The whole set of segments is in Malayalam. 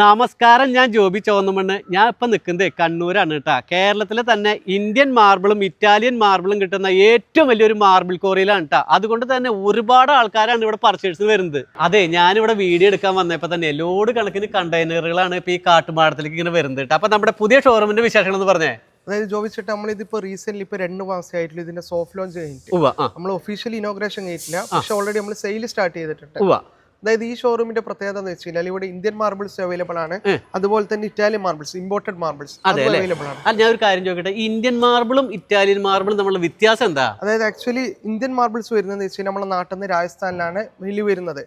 നമസ്കാരം ഞാൻ ജോബി ചോന്നമണ്ണ്. ഞാൻ ഇപ്പം നിൽക്കുന്നത് കണ്ണൂരാണ് കേട്ടോ. കേരളത്തിലെ തന്നെ ഇന്ത്യൻ മാർബിളും ഇറ്റാലിയൻ മാർബിളും കിട്ടുന്ന ഏറ്റവും വലിയൊരു മാർബിൾ കോറിയിലാണ് കേട്ടോ. അതുകൊണ്ട് തന്നെ ഒരുപാട് ആൾക്കാരാണ് ഇവിടെ പർച്ചേഴ്സ് വരുന്നത്. അതെ ഞാനിവിടെ വീഡിയോ എടുക്കാൻ വന്നപ്പോൾ തന്നെ ലോഡ് കണക്കിന് കണ്ടെയ്നറുകളാണ് ഇപ്പോൾ ഈ കാട്ടുമാടത്തിലേക്ക് ഇങ്ങനെ വരുന്നത് കേട്ടോ. അപ്പം നമ്മുടെ പുതിയ ഷോറൂമിന്റെ വിശേഷങ്ങൾ എന്ന് പറഞ്ഞേ. അതായത് ജോബിച്ചിട്ട് നമ്മളിതിപ്പോ റീസെന്റ് ഇപ്പൊ രണ്ട് മാസമായിട്ടുള്ള ഇതിന്റെ സോഫ്റ്റ് ലോഞ്ച് കഴിഞ്ഞിട്ട്. നമ്മൾ ഒഫീഷ്യൽ ഇനോഗ്രേഷൻ കഴിഞ്ഞിട്ടില്ല. പക്ഷെ ഓൾറെഡി നമ്മൾ സെയിൽ സ്റ്റാർട്ട് ചെയ്തിട്ടുണ്ട്. അതായത് ഈ ഷോറൂമിന്റെ പ്രത്യേകത എന്ന് വെച്ച് കഴിഞ്ഞാൽ ഇവിടെ ഇന്ത്യൻ മാർബിൾസ് അവൈലബിൾ ആണ്. അതുപോലെ തന്നെ Italian marbles imported marbles? Available ആണ്. ഞാൻ ഒരു കാര്യം ചോദിക്കട്ടെ. ഇന്ത്യൻ മാർബിളും ഇറ്റാലിയൻ മാർബിളും തമ്മിലുള്ള വ്യത്യാസം എന്താ? അതായത് ആക്ച്വലി ഇന്ത്യൻ മാർബിൾസ് വരുന്നത് വെച്ച് കഴിഞ്ഞാൽ നമ്മുടെ നാട്ടിൽ നിന്ന് രാജസ്ഥാനിലാണ് വലിയ വരുന്നത്.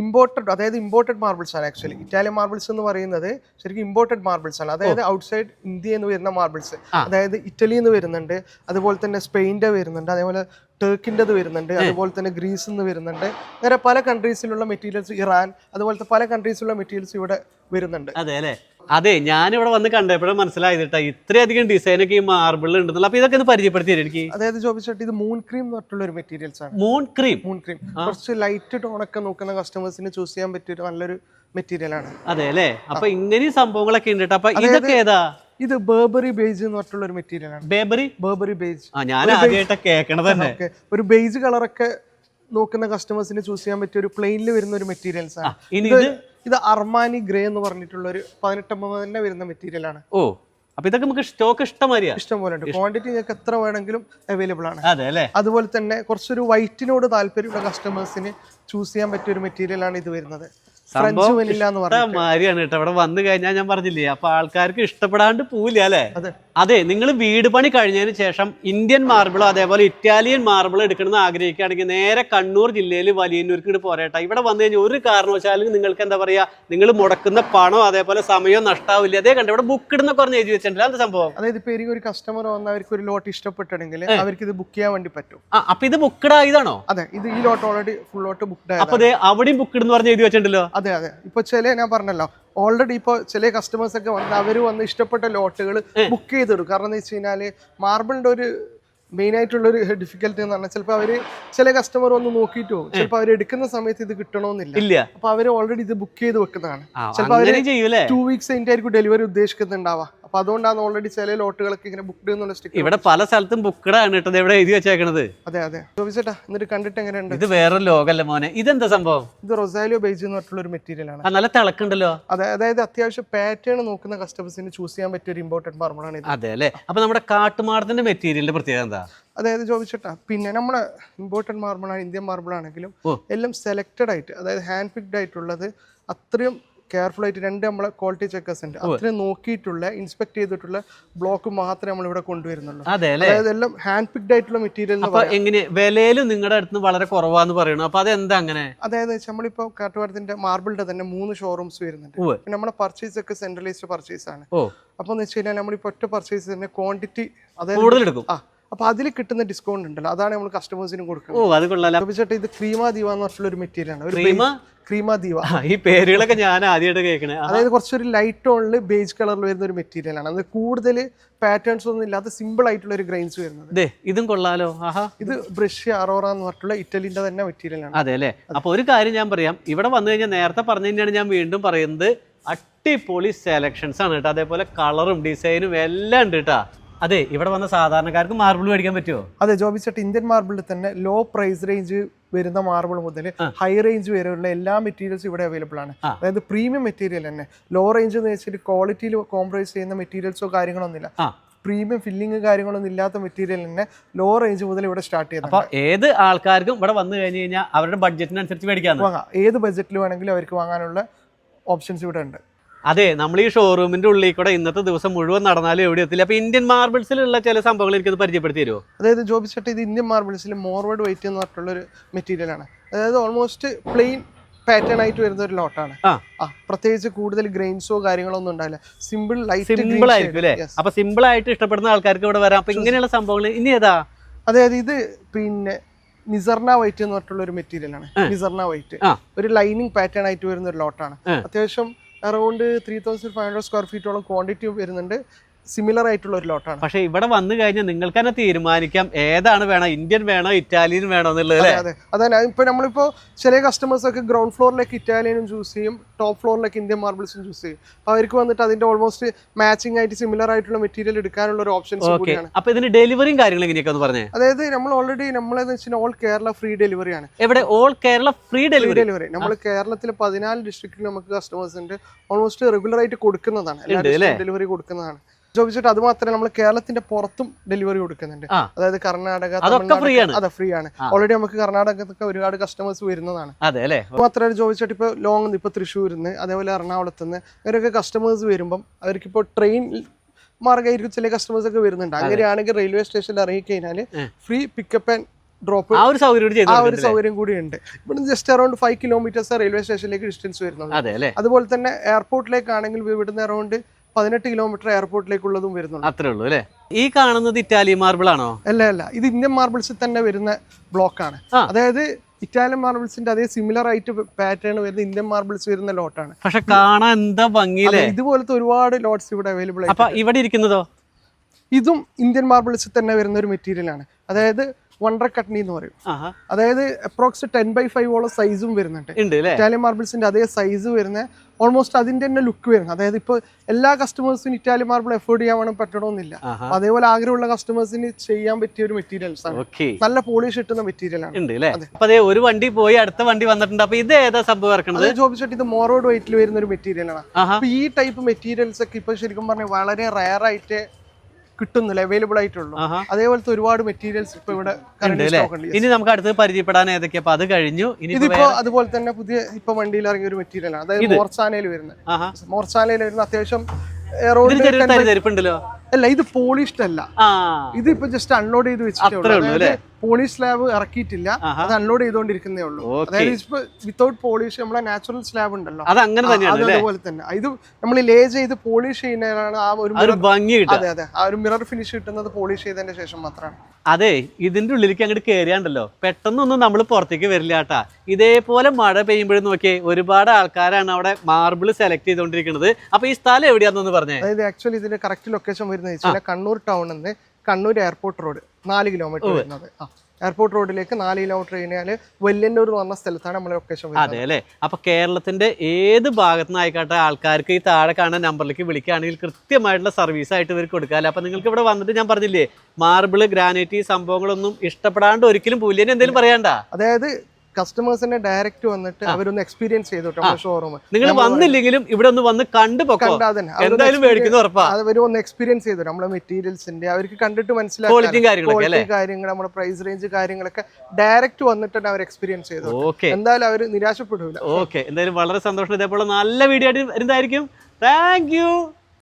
ഇമ്പോർട്ടഡ് അതായത് ഇമ്പോർട്ടഡ് മാർബിൾസ് ആണ് ആക്ച്വലി ഇറ്റാലിയൻ മാർബിൾസ് എന്ന് പറയുന്നത് ശരിക്കും ഇമ്പോർട്ടഡ് മാർബിൾസ് ആണ്. അതായത് ഔട്ട്സൈഡ് ഇന്ത്യ എന്ന് വരുന്ന മാർബിൾസ് അതായത് ഇറ്റലിന്ന് നിന്ന് വരുന്നുണ്ട്. അതുപോലെ തന്നെ സ്പെയിന്റെ വരുന്നുണ്ട്. അതേപോലെ ടർക്കിന്റെത് വരുന്നുണ്ട് അതുപോലെ തന്നെ ഗ്രീസിൽ നിന്ന് വരുന്നുണ്ട്. അങ്ങനെ പല കൺട്രീസിലുള്ള മെറ്റീരിയൽസ് ഇറാൻ അതുപോലത്തെ പല കൺട്രീസിലുള്ള മെറ്റീരിയൽസ് ഇവിടെ വരുന്നുണ്ട്. അതെ അല്ലേ? അതെ ഞാനിവിടെ വന്ന് കണ്ടപ്പോഴും മനസ്സിലായത് ഇത്രയധികം ഡിസൈനൊക്കെ ഈ മാർബിളിൽ ഉണ്ടെന്നുള്ള അപ്പൊ ഇതൊക്കെ ഒന്ന് പരിചയപ്പെടുത്തി എനിക്ക്. അതായത് ചോദിച്ചിട്ട് ഇത് മൂൺ ക്രീം എന്ന് പറഞ്ഞിട്ടുള്ള ഒരു മെറ്റീരിയൽസ് ആണ്. മൂൺ ക്രീം മൂൺ ക്രീം കുറച്ച് ലൈറ്റ് ടോണൊക്കെ നോക്കുന്ന കസ്റ്റമേഴ്സിന് ചൂസ് ചെയ്യാൻ പറ്റിയ ഒരു നല്ലൊരു മെറ്റീരിയൽ ആണ്. അതെ അല്ലേ? അപ്പൊ ഇങ്ങനെയും സംഭവങ്ങളൊക്കെ ഉണ്ട്. അപ്പൊ ഇതൊക്കെ ഏതാ? ഇത് ബേബറി ബേജ് എന്ന് പറഞ്ഞിട്ടുള്ള ഒരു മെറ്റീരിയൽ ആണ്. ബേബറി ബേബറി ബേജ് ആ ഞാൻ ആദ്യമായിട്ട് കേൾക്കണത് തന്നെ. ഓക്കെ. ഒരു ബേജ് കളറൊക്കെ നോക്കുന്ന കസ്റ്റമേഴ്സിന് ചൂസ് ചെയ്യാൻ പറ്റിയ ഒരു പ്ലെയിനിൽ വരുന്ന ഒരു മെറ്റീരിയൽസ് ആണ്. ഇനി ഇത്? ഇത് ഇത് അർമാനി ഗ്രേ എന്ന് പറഞ്ഞിട്ടുള്ള ഒരു പതിനെട്ടമ്പത് തന്നെ വരുന്ന മെറ്റീരിയൽ ആണ്. ഓ അപ്പൊ ഇതൊക്കെ നമുക്ക് സ്റ്റോക്ക് ഇഷ്ടമാരിയാ. ഇഷ്ടം പോലെ ഉണ്ട്. ക്വാണ്ടിറ്റി നിങ്ങൾക്ക് എത്ര വേണമെങ്കിലും അവൈലബിൾ ആണ്. അതെ അല്ലേ? അതുപോലെ തന്നെ കുറച്ചൊരു വൈറ്റിനോട് താല്പര്യമുള്ള കസ്റ്റമേഴ്സിന് ചൂസ് ചെയ്യാൻ പറ്റിയ ഒരു മെറ്റീരിയൽ ആണ് ഇത് വരുന്നത്. മാരിയാണ് കേട്ടോ. ഇവിടെ വന്നു കഴിഞ്ഞാൽ ഞാൻ പറഞ്ഞില്ലേ അപ്പൊ ആൾക്കാർക്ക് ഇഷ്ടപ്പെടാണ്ട് പോവില്ല അല്ലേ? അതെ. അതെ നിങ്ങൾ വീട് പണി കഴിഞ്ഞതിന് ശേഷം ഇന്ത്യൻ മാർബിളോ അതേപോലെ ഇറ്റാലിയൻ മാർബിളോ എടുക്കണമെന്ന് ആഗ്രഹിക്കുകയാണെങ്കിൽ നേരെ കണ്ണൂർ ജില്ലയിൽ വലിയന്നൂർക്ക് ഇങ്ങോട്ട് പോരേട്ടാ ഇവിടെ വന്നു കഴിഞ്ഞാൽ ഒരു കാരണവശാലും നിങ്ങൾക്ക് എന്താ പറയാ നിങ്ങൾ മുടക്കുന്ന പണോ അതേപോലെ സമയവും നഷ്ടാവില്ല. അതേ കണ്ടോ ഇവിടെ ബുക്ക് ഇടുന്ന കുറഞ്ഞ് എഴുതി വെച്ചിട്ടുണ്ട് അത് സംഭവം? അതായത് ഇപ്പൊ എനിക്ക് ഒരു കസ്റ്റമർ വന്ന് അവർക്ക് ഒരു ലോട്ട് ഇഷ്ടപ്പെട്ടിട്ടുണ്ടെങ്കിൽ അവർക്ക് ഇത് ബുക്ക് ചെയ്യാൻ വേണ്ടി പറ്റും. അപ്പൊ ഇത് ബുക്ക്ഡ് ആയതാണോ അതെ ഇത് ഈ lot already full lot booked അപ്പൊ ദേ അവിടെയും ബുക്ക് ഇടുന്ന് പറഞ്ഞ് എഴുതി വെച്ചിട്ടുണ്ടല്ലോ. അതെ അതെ. ഇപ്പൊ ചില ഞാൻ പറഞ്ഞല്ലോ ഓൾറെഡി ഇപ്പൊ ചില കസ്റ്റമേഴ്സ് ഒക്കെ വന്ന് അവർ വന്ന് ഇഷ്ടപ്പെട്ട ലോട്ടുകൾ ബുക്ക് ചെയ്തിടും. കാരണം എന്ന് വെച്ച് കഴിഞ്ഞാൽ മാർബിളിന്റെ ഒരു മെയിൻ ആയിട്ടുള്ള ഒരു ഡിഫിക്കൽട്ടി എന്ന് പറഞ്ഞാൽ ചിലപ്പോൾ അവർ ചില കസ്റ്റമർ ഒന്ന് നോക്കിയിട്ട് പോകും. ചിലപ്പോൾ അവർ എടുക്കുന്ന സമയത്ത് ഇത് കിട്ടണമെന്നില്ല അപ്പൊ അവർ ഓൾറെഡി ഇത് ബുക്ക് ചെയ്ത് വെക്കുന്നതാണ്. ചിലപ്പോൾ ചെയ്യൂലേ? ടു വീക്സ് കഴിഞ്ഞിട്ടായിരിക്കും ഡെലിവറി ഉദ്ദേശിക്കുന്നുണ്ടാവുക അപ്പൊ അതുകൊണ്ടാണ് ഓൾറെഡി ചില ലോട്ടുകളൊക്കെ ഇങ്ങനെ ബുക്ക്ഡ് എന്നുള്ള സ്റ്റിക്കർ ഇവിടെ പല സ്ഥലത്തും ബുക്ക്ഡാണ് കേട്ടത് ഇവിടെ എഴുതി വെച്ചേക്കണത്? അതെ അതെ. ചോദിച്ചേട്ടാ എന്നിട്ട് കണ്ടിട്ട് എങ്ങനെയുണ്ട്? ഇത് വേറെ ലോകല്ലേ മോനെ? ഇതെന്താ സംഭവം? ഇത് റൊസാലിയോ ബേജ് എന്ന് പറഞ്ഞിട്ടുള്ള ഒരു മെറ്റീരിയൽ ആണ്. നല്ല തിളക്കുണ്ടല്ലോ അതെ അതായത് അത്യാവശ്യം പാറ്റേൺ നോക്കുന്ന കസ്റ്റമേഴ്സിന് ചൂസ് ചെയ്യാൻ പറ്റിയ ഒരു ഇമ്പോർട്ടന്റ് മാർബിളാണ് ഇത്. അതെ അല്ലേ? അപ്പൊ നമ്മുടെ കാട്ടുമാടത്തിന്റെ മെറ്റീരിയലിന്റെ പ്രത്യേകത എന്താ? അതായത് ചോദിച്ചിട്ടാ പിന്നെ നമ്മുടെ മാർബിൾ ആണ് ഇന്ത്യൻ മാർബിൾ ആണെങ്കിലും എല്ലാം സെലക്റ്റഡ് ആയിട്ട് അതായത് ഹാൻഡ് പിക്ഡ് ആയിട്ടുള്ളത് അത്രയും കെയർഫുൾ ആയിട്ട് രണ്ട് നമ്മളെ ക്വാളിറ്റി ചെക്കേഴ്സ് ഉണ്ട്. അത്രയും നോക്കിയിട്ടുള്ള ഇൻസ്പെക്ട് ചെയ്തിട്ടുള്ള ബ്ലോക്ക് മാത്രമേ നമ്മൾ ഇവിടെ കൊണ്ടുവരുന്നുള്ളൂ. അതെ അതായത് എല്ലാം ഹാൻഡ് പിക്ഡ് ആയിട്ടുള്ള മെറ്റീരിയൽ എങ്ങനെ വിലയിലും നിങ്ങളുടെ അടുത്ത് വളരെ കുറവാന്ന് പറയുന്നു അപ്പൊ അതെന്താ അങ്ങനെ? അതായത് നമ്മളിപ്പോ കാട്ടുപാടത്തിന്റെ മാർബിളിന്റെ തന്നെ മൂന്ന് ഷോറൂംസ് വരുന്നുണ്ട്. പിന്നെ നമ്മുടെ പർച്ചേസ് ഒക്കെ സെൻട്രലൈസ്ഡ് പർച്ചേസ് ആണ്. അപ്പൊ എന്ന് വെച്ച് കഴിഞ്ഞാൽ നമ്മളിപ്പോ ഒറ്റ പർച്ചേസ് തന്നെ ക്വാണ്ടിറ്റി അതായത് കൂടുതൽ എടുക്കും. ആ അപ്പോൾ അതിൽ കിട്ടുന്ന ഡിസ്കൗണ്ട് ഉണ്ടല്ലോ. അതാണ് നമ്മൾ കസ്റ്റമേഴ്സിനും കൊടുക്കുന്നത്. ഓ അത് ഇത് ക്രീമ ദീവ എന്ന് പറഞ്ഞിട്ടുള്ള ഒരു മെറ്റീരിയൽ ആണ്. ക്രീമ? ക്രീമ ദീവ. ആ, ഈ പേരുകളൊക്കെ ഞാൻ ആദ്യമായിട്ട് കേൾക്കണേ. അതായത് കുറച്ചൊരു ലൈറ്റ് ടോണിൽ ബേജ് കളറിൽ വരുന്ന ഒരു മെറ്റീരിയൽ ആണ്. അത് കൂടുതൽ പാറ്റേൺസ് ഒന്നും ഇല്ലാത്ത സിമ്പിൾ ആയിട്ടുള്ള ഒരു ഗ്രെയിൻസ് വരുന്നത്. ഇതും കൊള്ളാലോ. ആഹാ. ഇത് ബ്രഷ് അറോറ എന്ന് പറഞ്ഞിട്ടുള്ള ഇറ്റലിന്റെ തന്നെ മെറ്റീരിയൽ ആണ്. അതെ അല്ലേ? അപ്പൊ ഒരു കാര്യം ഞാൻ പറയാം. ഇവിടെ വന്നു കഴിഞ്ഞാൽ നേരത്തെ പറഞ്ഞു തന്നെയാണ് ഞാൻ വീണ്ടും പറയുന്നത്. അടിപൊളി സെലക്ഷൻസ് ആണ് കേട്ടോ. അതേപോലെ കളറും ഡിസൈനും എല്ലാം ഉണ്ട് കേട്ടോ. അതെ ഇവിടെ വന്ന സാധാരണക്കാർക്ക് മാർബിൾ മേടിക്കാൻ പറ്റുമോ അതെ ജോബി ചേട്ടൻ ഇന്ത്യൻ മാർബിളിൽ തന്നെ ലോ പ്രൈസ് റേഞ്ച് വരുന്ന മാർബിൾ മുതൽ ഹൈ റേഞ്ച് വരെയുള്ള എല്ലാ മെറ്റീരിയൽസും ഇവിടെ അവൈലബിൾ ആണ്. അതായത് പ്രീമിയം മെറ്റീരിയൽ തന്നെ. ലോ റേഞ്ച് എന്ന് വെച്ചിട്ട് ക്വാളിറ്റിയിൽ കോംപ്രമൈസ് ചെയ്യുന്ന മെറ്റീരിയൽസോ കാര്യങ്ങളൊന്നുമില്ല പ്രീമിയം ഫില്ലിങ് കാര്യങ്ങളൊന്നും ഇല്ലാത്ത മെറ്റീരിയൽ തന്നെ ലോ റേഞ്ച് മുതൽ ഇവിടെ സ്റ്റാർട്ട് ചെയ്യുന്നത് അപ്പോൾ ഏത് ആൾക്കാർക്കും ഇവിടെ വന്നു കഴിഞ്ഞ് കഴിഞ്ഞാൽ അവരുടെ ബഡ്ജറ്റിനനുസരിച്ച് മേടിക്കാം വാങ്ങാം. ഏത് ബഡ്ജറ്റിൽ വേണമെങ്കിലും അവർക്ക് വാങ്ങാനുള്ള ഓപ്ഷൻസ് ഇവിടെ ഉണ്ട്. അതെ നമ്മൾ ഈ ഷോറൂമിന്റെ ഉള്ളിൽ കൂടെ ഇന്നത്തെ ദിവസം മുഴുവൻ നടന്നാലും എവിടെ എത്തില്ല? അപ്പൊ ഇന്ത്യൻ മാർബിൾസിലുള്ള ചില സംഭവങ്ങൾ എനിക്കത് പരിചയപ്പെടുത്തി തരുമോ അതായത് ജോബി ചട്ടി ഇത് ഇന്ത്യൻ മാർബിൾസിൽ മോർവേഡ് വൈറ്റ് എന്ന് പറഞ്ഞിട്ടുള്ള ഒരു മെറ്റീരിയൽ ആണ്. അതായത് ഓൾമോസ്റ്റ് പ്ലെയിൻ പാറ്റേൺ ആയിട്ട് വരുന്ന ഒരു ലോട്ടാണ് ആ. പ്രത്യേകിച്ച് കൂടുതൽ ഗ്രെയിൻസോ കാര്യങ്ങളോ ഒന്നും ഉണ്ടാവില്ല. സിമ്പിൾ ലൈറ്റ് സിമ്പിൾ ആയിരിക്കും അല്ലേ? അപ്പൊ സിമ്പിൾ ആയിട്ട് ഇഷ്ടപ്പെടുന്ന ആൾക്കാർക്ക് ഇവിടെ വരാം. അപ്പൊ ഇങ്ങനെയുള്ള സംഭവങ്ങൾ ഇനി ഏതാ? അതായത് ഇത് പിന്നെ നിസർണ വൈറ്റ് എന്ന് പറഞ്ഞിട്ടുള്ള ഒരു മെറ്റീരിയൽ ആണ് നിസർണ വൈറ്റ് ഒരു ലൈനിങ് പാറ്റേൺ ആയിട്ട് വരുന്ന ഒരു ലോട്ടാണ് അത്യാവശ്യം around three thousand five hundred square ഫീറ്റോളം quantity വരുന്നുണ്ട്. സിമിലർ ആയിട്ടുള്ള ഒരു ലോട്ടാണ് പക്ഷെ ഇവിടെ വന്നു കഴിഞ്ഞാൽ നിങ്ങൾക്ക് തന്നെ തീരുമാനിക്കാം. ഏതാണ് വേണം? ഇന്ത്യൻ വേണോ? ഇറ്റാലിയൻ വേണോ എന്നുള്ളത് അല്ലേ? അതെ അതെ. ഇപ്പൊ നമ്മളിപ്പോ ചില കസ്റ്റമേഴ്സ് ഒക്കെ ഗ്രൗണ്ട് ഫ്ലോറിലേക്ക് ഇറ്റാലിയനും ചൂസ് ചെയ്യും ടോപ്പ് ഫ്ലോറിലേക്ക് ഇന്ത്യൻ മാർബിൾസും ചൂസ് ചെയ്യും. അപ്പൊ അവർക്ക് വന്നിട്ട് അതിന്റെ ഓൾമോസ്റ്റ് മാച്ചിങ് ആയിട്ട് സിമിലർ ആയിട്ടുള്ള മെറ്റീരിയൽ എടുക്കാനുള്ള ഒരു ഓപ്ഷൻസ് കൂടിയാണ്. അപ്പൊ ഇതിന് ഡെലിവറിയും കാര്യങ്ങളും എങ്ങനെയൊക്കെ ഒന്ന് പറഞ്ഞേ? അതായത് നമ്മൾ ഓൾറെഡി നമ്മളെന്ന് വെച്ചാൽ ഓൾ കേരള ഫ്രീ ഡെലിവറി ആണ്. എവിടെ? All Kerala free free delivery delivery നമ്മൾ കേരളത്തിൽ പതിനാല് ഡിസ്ട്രിക്റ്റിൽ നമുക്ക് കസ്റ്റമേഴ്സ് ഉണ്ട്. ഓൾമോസ്റ്റ് റെഗുലർ ആയിട്ട് കൊടുക്കുന്നതാണ്. ഡെലിവറി കൊടുക്കുന്നതാണ്. ചോദിച്ചിട്ട് അത് മാത്രമേ നമ്മൾ കേരളത്തിന്റെ പുറത്തും ഡെലിവറി കൊടുക്കുന്നുണ്ട്. അതായത് കർണാടക? അതെ ഫ്രീ ആണ്. ഓൾറെഡി നമുക്ക് കർണാടകത്തൊക്കെ ഒരുപാട് കസ്റ്റമേഴ്സ് വരുന്നതാണ്. മാത്രമല്ല ചോദിച്ചിട്ട് ഇപ്പൊ ലോങ് ഇപ്പൊ തൃശ്ശൂരിൽ നിന്ന് അതേപോലെ എറണാകുളത്ത് നിന്ന് ഇവരൊക്കെ കസ്റ്റമേഴ്സ് വരുമ്പം അവർക്കിപ്പോൾ ട്രെയിൻ മാർഗമായിരിക്കും ചില കസ്റ്റമേഴ്സ് ഒക്കെ വരുന്നുണ്ട്. അങ്ങനെയാണെങ്കിൽ റെയിൽവേ സ്റ്റേഷനിൽ ഇറങ്ങിക്കഴിഞ്ഞാൽ ഫ്രീ പിക്കപ്പ് ആൻഡ് ഡ്രോപ്പ് ആ ഒരു സൗകര്യം കൂടി ആ ഒരു സൗകര്യം കൂടി ഉണ്ട് ഇവിടുന്ന് just around five kilometers railway സ്റ്റേഷനിലേക്ക് ഡിസ്റ്റൻസ് അല്ലേ? അതുപോലെ തന്നെ എയർപോർട്ടിലേക്കാണെങ്കിൽ ഇവിടുന്ന് അറൌണ്ട് പതിനെട്ട് കിലോമീറ്റർ എയർപോർട്ടിലേക്കുള്ളതും വരുന്നുണ്ട്. അത്രേ ഉള്ളൂ അല്ലേ? ഈ കാണുന്നത് ഇറ്റാലിയൻ മാർബിൾ ആണോ? അല്ല അല്ല. ഇത് ഇന്ത്യൻ മാർബിൾസിൽ തന്നെ വരുന്ന ബ്ലോക്കാണ്. അതായത് ഇറ്റാലിയൻ മാർബിൾസിന്റെ അതേ സിമിലർ ആയിട്ട് പാറ്റേൺ വരുന്ന ഇന്ത്യൻ മാർബിൾസ് വരുന്ന ലോട്ടാണ് പക്ഷെ കാണാൻ എന്താ ഭംഗിയില്ലേ? ഇതുപോലത്തെ ഒരുപാട് ലോട്ട്സ് ഇവിടെ അവൈലബിൾ ആയി ആയിട്ട് ഇവിടെ ഇരിക്കുന്നതോ? ഇതും ഇന്ത്യൻ മാർബിൾസിൽ തന്നെ വരുന്ന ഒരു മെറ്റീരിയൽ ആണ്. അതായത് വണ്ടർ കട്ട്നി എന്ന് പറയും. അതായത് അപ്രോക്സ് ടെൻ ബൈ ഫൈവ് ഓളം സൈസും വരുന്നുണ്ട്. ഇറ്റാലിയൻ മാർബിൾസിന്റെ അതേ സൈസ് വരുന്ന ഓൾമോസ്റ്റ് അതിന്റെ തന്നെ ലുക്ക് വരുന്നത്. അതായത് ഇപ്പോൾ എല്ലാ കസ്റ്റമേഴ്സിനും ഇറ്റാലിയൻ മാർബിൾ എഫോർഡ് ചെയ്യാൻ വേണം പറ്റണമെന്നില്ല അതേപോലെ ആഗ്രഹമുള്ള കസ്റ്റമേഴ്സിന് ചെയ്യാൻ പറ്റിയ ഒരു മെറ്റീരിയൽസ് ആണ്. നല്ല പോളിഷ് കിട്ടുന്ന മെറ്റീരിയൽ ആണ്. അപ്പൊ അതെ ഒരു വണ്ടി പോയി അടുത്ത വണ്ടി വന്നിട്ടുണ്ട്. അപ്പൊ ഇത് ഏതാ സംഭവം ജോബിച്ചിട്ട് ഇത് മോറോഡ് വെയിറ്റിൽ വരുന്ന ഒരു മെറ്റീരിയൽ ആണ്. അപ്പൊ ഈ ടൈപ്പ് മെറ്റീരിയൽസ് ഒക്കെ ഇപ്പൊ ശരിക്കും പറഞ്ഞാൽ വളരെ റയർ ആയിട്ട് കിട്ടുന്നില്ല അവൈലബിൾ ആയിട്ടുള്ളൂ. അതേപോലത്തെ ഒരുപാട് മെറ്റീരിയൽസ് ഇപ്പൊ ഇവിടെ. ഇനി നമുക്ക് അടുത്ത് പരിചയപ്പെടാൻ ഏതൊക്കെയാ? അത് കഴിഞ്ഞു. ഇതിപ്പോ അതുപോലെ തന്നെ പുതിയ ഇപ്പൊ വണ്ടിയിൽ ഇറങ്ങിയ ഒരു മെറ്റീരിയൽ ആണ്. അതായത് മോർച്ചാനയിൽ വരുന്നത്. മോർച്ചാനയിൽ വരുന്ന അത്യാവശ്യം അല്ല ഇത് പോളിഷ്ഡ് അല്ല. ഇത് ഇപ്പൊ ജസ്റ്റ് അൺലോഡ് ചെയ്ത് വെച്ചിട്ടുള്ളൂ പോളിഷ് സ്ലാബ് ഇറക്കിയിട്ടില്ല. അത് അൺലോഡ് ചെയ്തുകൊണ്ടിരിക്കുന്നേ ഉള്ളൂ. അതായത് ഇപ്പൊ വിത്തൗട്ട് പോളിഷ് നമ്മളെ നാച്ചുറൽ സ്ലാബ് ഉണ്ടല്ലോ. അത് അങ്ങനെ തന്നെയാണ് അതുപോലെ തന്നെ. ഇത് നമ്മൾ ലേ ചെയ്ത് പോളിഷ് ചെയ്യുന്നതിനാണ് ആ ഒരു ഭംഗി അതെ അതെ. ആ ഒരു മിറർ ഫിനിഷ് കിട്ടുന്നത് പോളിഷ് ചെയ്തതിന്റെ ശേഷം മാത്രമാണ്. അതെ ഇതിന്റെ ഉള്ളിലേക്ക് അങ്ങോട്ട് കയറിയാണ്ടല്ലോ പെട്ടെന്നൊന്നും നമ്മൾ പുറത്തേക്ക് വരില്ല കേട്ടാ. ഇതേപോലെ മഴ പെയ്യുമ്പോഴും നോക്കിയേ ഒരുപാട് ആൾക്കാരാണ് അവിടെ മാർബിൾ സെലക്ട് ചെയ്തുകൊണ്ടിരിക്കുന്നത്. അപ്പൊ ഈ സ്ഥലം എവിടെയാണെന്ന് പറഞ്ഞേ. അതായത് ആക്ച്വലി ഇതിന്റെ കറക്റ്റ് ലൊക്കേഷൻ വരുന്നത് കണ്ണൂർ ടൗണിൽ നിന്ന് കണ്ണൂർ എയർപോർട്ട് റോഡ് നാല് കിലോമീറ്റർ വരുന്നത്. ആ എയർപോർട്ട് റോഡിലേക്ക് നാല് കിലോമീറ്റർ കഴിഞ്ഞാൽ വെല്ലന്നൂർ എന്ന് പറഞ്ഞ സ്ഥലത്താണ് നമ്മൾ ലൊക്കേഷൻ അതെ അല്ലേ? അപ്പൊ കേരളത്തിന്റെ ഏത് ഭാഗത്തു നിന്നായിക്കോട്ടെ ആൾക്കാർക്ക് ഈ താഴെ കാണുന്ന നമ്പറിലേക്ക് വിളിക്കുകയാണെങ്കിൽ കൃത്യമായിട്ടുള്ള സർവീസ് ആയിട്ട് ഇവർക്ക് കൊടുക്കാം അപ്പൊ നിങ്ങൾക്ക് ഇവിടെ വന്നിട്ട് ഞാൻ പറഞ്ഞില്ലേ മാർബിൾ ഗ്രാനൈറ്റ് ഈ സംഭവങ്ങളൊന്നും ഇഷ്ടപ്പെടാണ്ട് ഒരിക്കലും പുല്ലിന് എന്തെങ്കിലും പറയണ്ട? അതായത് കസ്റ്റമേഴ്സിനെ ഡയറക്റ്റ് വന്നിട്ട് അവരൊന്ന് എക്സ്പീരിയൻസ് ചെയ്തോട്ടെ നമ്മുടെ ഷോറൂം നിങ്ങൾ വന്നില്ലെങ്കിലും ഇവിടെ ഒന്ന് വന്ന് കണ്ടു അവർ ഒന്ന് എക്സ്പീരിയൻസ് ചെയ്തു നമ്മുടെ മെറ്റീരിയൽസിന്റെ അവർക്ക് കണ്ടിട്ട് മനസ്സിലാക്കും കാര്യങ്ങൾ നമ്മുടെ പ്രൈസ് റേഞ്ച് കാര്യങ്ങളൊക്കെ ഡയറക്റ്റ് വന്നിട്ട് തന്നെ അവർ എക്സ്പീരിയൻസ് ചെയ്തു എന്തായാലും അവർ നിരാശപ്പെടില്ല ഓക്കെ എന്തായാലും വളരെ സന്തോഷം. ഇതേപോലെ നല്ല വീഡിയോ ആയിട്ട് എന്തായിരിക്കും താങ്ക് യു